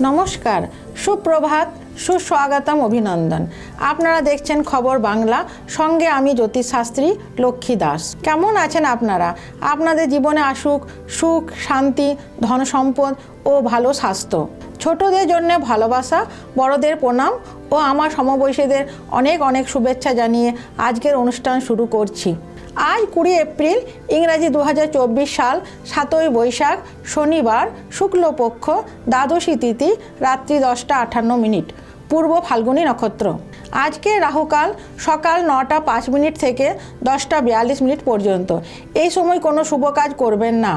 নমস্কার, সুপ্রভাত, সুস্বাগতম অভিনন্দন। আপনারা দেখছেন খবর বাংলা, সঙ্গে আমি জ্যোতিষশাস্ত্রী লক্ষ্মী দাস। কেমন আছেন আপনারা? আপনাদের জীবনে আসুক, সুখ, শান্তি, ধন সম্পদ ও ভালো স্বাস্থ্য। ছোটদের জন্য ভালোবাসা, বড়দের প্রণাম ও আমার সমবয়সীদের অনেক অনেক শুভেচ্ছা জানিয়ে আজকের অনুষ্ঠান শুরু করছি। আজ কুড়ি এপ্রিল, ইংরাজি দু হাজার চব্বিশ সাল, সাতই বৈশাখ, শনিবার, শুক্লপক্ষ, দ্বাদশী তিথি, রাত্রি দশটা আটান্ন মিনিট। পূর্ব ফাল্গুনী নক্ষত্র। আজকে রাহুকাল সকাল নটা পাঁচ মিনিট থেকে দশটা বিয়াল্লিশ মিনিট পর্যন্ত। এই সময় কোনো শুভ কাজ করবেন না।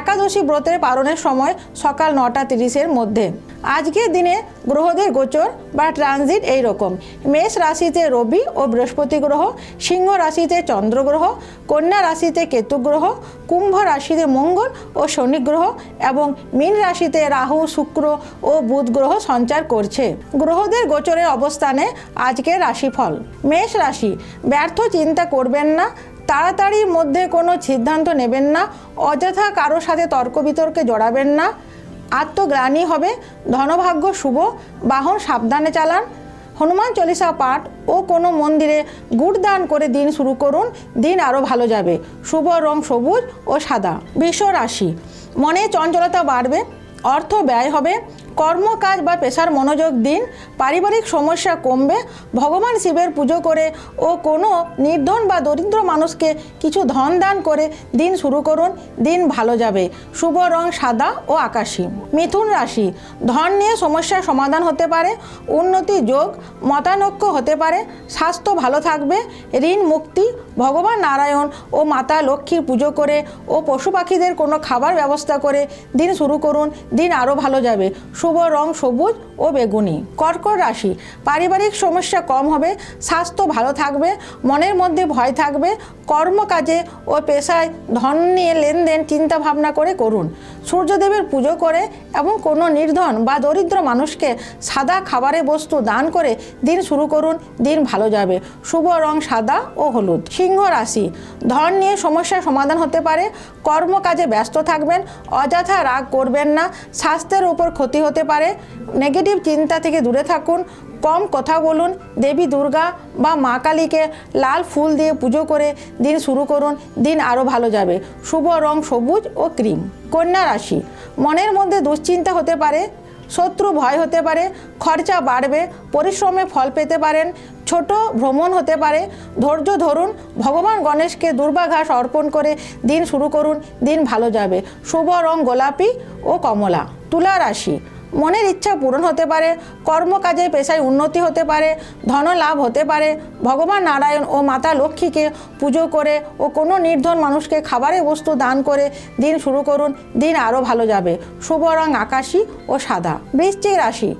একাদশী ব্রতের পালনের সময় সকাল নটা তিরিশের মধ্যে। আজকের দিনে গ্রহদের গোচর বা ট্রানজিট এই রকম মেষ রাশিতে রবি ও বৃহস্পতি গ্রহ, সিংহ রাশিতে চন্দ্র গ্রহ, কন্যা রাশিতে কেতু গ্রহ, কুম্ভ রাশিতে মঙ্গল ও শনি গ্রহ এবং মীন রাশিতে রাহু, শুক্র ও বুধ গ্রহ সঞ্চার করছে। গ্রহদের গোচরের অবস্থানে আজকের রাশিফল। মেষ রাশি, ব্যর্থ চিন্তা করবেন না, তাড়াতাড়ির মধ্যে কোনো সিদ্ধান্ত নেবেন না, অযথা কারও সাথে তর্ক বিতর্কে জড়াবেন না আত্মগ্লানি হবে। ধনভাগ্য শুভ। বাহন সাবধানে চালান। হনুমান চল্লিশা পাঠ ও কোনো মন্দিরে গুড় দান করে দিন শুরু করুন। দিন আরও ভালো যাবে। শুভ রং সবুজ ও সাদা। বৃষ রাশি। মনে চঞ্চলতা বাড়বে। অর্থ ব্যয় হবে। কর্মকাজ বা পেশার মনোযোগ দিন, পারিবারিক সমস্যা কমবে, ভগবান শিবের পুজো করে ও কোনো নির্ধন বা দরিদ্র মানুষকে কিছু ধন দান করে দিন শুরু করুন, দিন ভালো যাবে। শুভ রং সাদা ও আকাশী। মিথুন রাশি, ধন নিয়ে সমস্যার সমাধান হতে পারে, উন্নতি যোগ, মতানৈক্য হতে পারে, স্বাস্থ্য ভালো থাকবে, ঋণ মুক্তি, ভগবান নারায়ণ ও মাতা লক্ষ্মীর পুজো করে ও পশু পাখিদের কোনো খাবার ব্যবস্থা করে দিন শুরু করুন, দিন আরও ভালো যাবে। শুভ রং সবুজ ও বেগুনি। কর্কট রাশি, পারিবারিক সমস্যা কম হবে, স্বাস্থ্য ভালো থাকবে, মনের মধ্যে ভয় থাকবে, কর্মকাজে ও পেশায় ধন নিয়ে লেনদেন চিন্তা ভাবনা করে করুন। সূর্যদেবের পুজো করে এবং কোনো নির্ধন বা দরিদ্র মানুষকে সাদা খাবারে বস্তু দান করে দিন শুরু করুন, দিন ভালো যাবে। শুভ রং সাদা ও হলুদ। সিংহ রাশি, ধন নিয়ে সমস্যার সমাধান হতে পারে, কর্মকাজে ব্যস্ত থাকবেন, অযথা রাগ করবেন না, স্বাস্থ্যের উপর ক্ষতি হতে পারে, নেগেটিভ চিন্তা থেকে দূরে থাকুন। কম কথা বলুন। দেবী দুর্গা বা মা কালীকে লাল ফুল দিয়ে পুজো করে দিন শুরু করুন। দিন আরও ভালো যাবে। শুভ রং সবুজ ও ক্রিম। কন্যা রাশি। মনের মধ্যে দুশ্চিন্তা হতে পারে, শত্রু ভয় হতে পারে, খরচা বাড়বে, পরিশ্রমে ফল পেতে পারেন, ছোট ভ্রমণ হতে পারে। ধৈর্য ধরুন। ভগবান গণেশকে দুর্বাঘাস অর্পণ করে দিন শুরু করুন। দিন ভালো যাবে। শুভ রং গোলাপি ও কমলা। তুলা রাশি। মনের ইচ্ছা পূরণ হতে পারে কর্মকাজে পেশায় উন্নতি হতে পারে ধন লাভ হতে পারে, ভগবান নারায়ণ ও মাতা লক্ষ্মীকে পুজো করে ও কোনো নির্ধন মানুষকে খাবারের বস্তু দান করে দিন শুরু করুন, দিন আরও ভালো যাবে। শুভ রং আকাশি ও সাদা। বৃশ্চিক রাশি।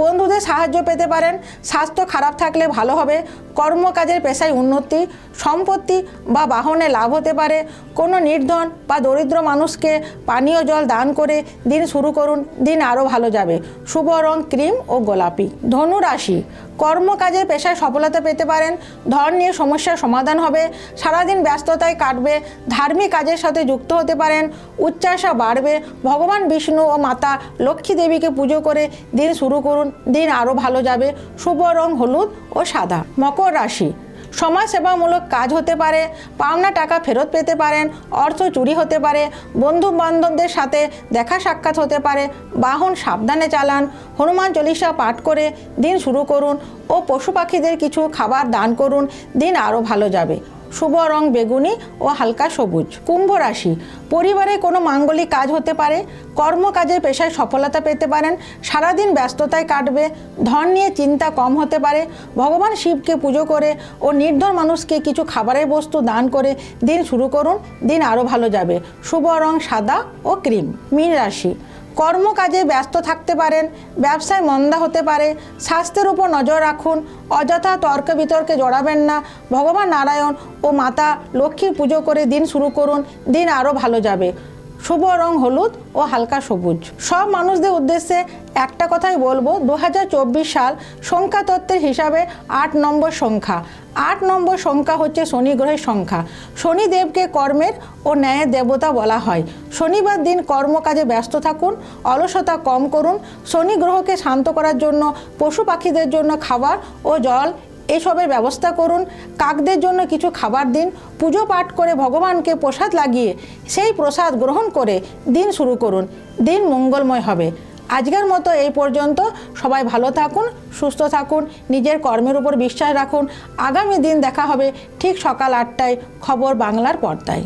বন্ধুদের সাহায্য পেতে পারেন, স্বাস্থ্য খারাপ থাকলে ভালো হবে কর্মকাজের পেশায় উন্নতি, সম্পত্তি বা বাহনে লাভ হতে পারে। কোনো নির্ধন বা দরিদ্র মানুষকে পানীয় জল দান করে দিন শুরু করুন, দিন আরও ভালো যাবে। শুভ রং, ক্রিম ও গোলাপি। ধনু রাশি কর্মকাজে পেশায় সফলতা পেতে পারেন। ধন নিয়ে সমস্যার সমাধান হবে। সারাদিন ব্যস্ততায় কাটবে। ধার্মিক কাজের সাথে যুক্ত হতে পারেন। উচ্চাসা বাড়বে। ভগবান বিষ্ণু ও মাতা লক্ষ্মী দেবীকে পুজো করে দিন শুরু করুন, দিন আরও ভালো যাবে। শুভ রং হলুদ ও সাদা। মকর রাশি। সমাজসেবামূলক কাজ হতে পারে, পাওনা টাকা ফেরত পেতে পারেন, অর্থ চুরি হতে পারে বন্ধু বান্ধবদের সাথে দেখা সাক্ষাৎ হতে পারে, বাহন সাবধানে চালান, হনুমান চল্লিশা পাঠ করে দিন শুরু করুন ও পশু পাখিদের কিছু খাবার দান করুন, দিন আরও ভালো যাবে। শুভ রং বেগুনি ও হালকা সবুজ। কুম্ভ রাশি। পরিবারে কোনো মাঙ্গলিক কাজ হতে পারে, কর্মকাজের পেশায় সফলতা পেতে পারেন, সারাদিন ব্যস্ততায় কাটবে, ধন নিয়ে চিন্তা কম হতে পারে, ভগবান শিবকে পুজো করে ও নির্ধন মানুষকে কিছু খাবারের বস্তু দান করে দিন শুরু করুন, দিন আরও ভালো যাবে। শুভ রং সাদা ও ক্রিম। মীন রাশি। কর্মকাজে ব্যস্ত থাকতে পারেন, ব্যবসায় মন্দা হতে পারে, স্বাস্থ্যের উপর নজর রাখুন, অযথা তর্ক বিতর্কে জড়াবেন না, ভগবান নারায়ণ ও মাতা লক্ষ্মীর পুজো করে দিন শুরু করুন, দিন আরও ভালো যাবে। শুভ রং হলুদ ও হালকা সবুজ। সব মানুষদের উদ্দেশ্যে একটা কথাই বলব দু হাজার চব্বিশ সাল সংখ্যা তত্ত্বের হিসাবে আট নম্বর সংখ্যা। আট নম্বর সংখ্যা হচ্ছে শনি গ্রহের সংখ্যা। শনিদেবকে কর্মের ও ন্যায়ের দেবতা বলা হয়। শনিবার দিন কর্মকাজে ব্যস্ত থাকুন, অলসতা কম করুন, শনি গ্রহকে শান্ত করার জন্য, পশু পাখিদের জন্য খাবার ও জল এসবের ব্যবস্থা করুন, কাকদের জন্য কিছু খাবার দিন, পুজো পাঠ করে ভগবানকে প্রসাদ লাগিয়ে সেই প্রসাদ গ্রহণ করে দিন শুরু করুন, দিন মঙ্গলময় হবে। আজকের মতো এই পর্যন্ত, সবাই ভালো থাকুন, সুস্থ থাকুন, নিজের কর্মের উপর বিশ্বাস রাখুন। আগামী দিন দেখা হবে ঠিক সকাল আটটায়, খবর বাংলার পর্দায়।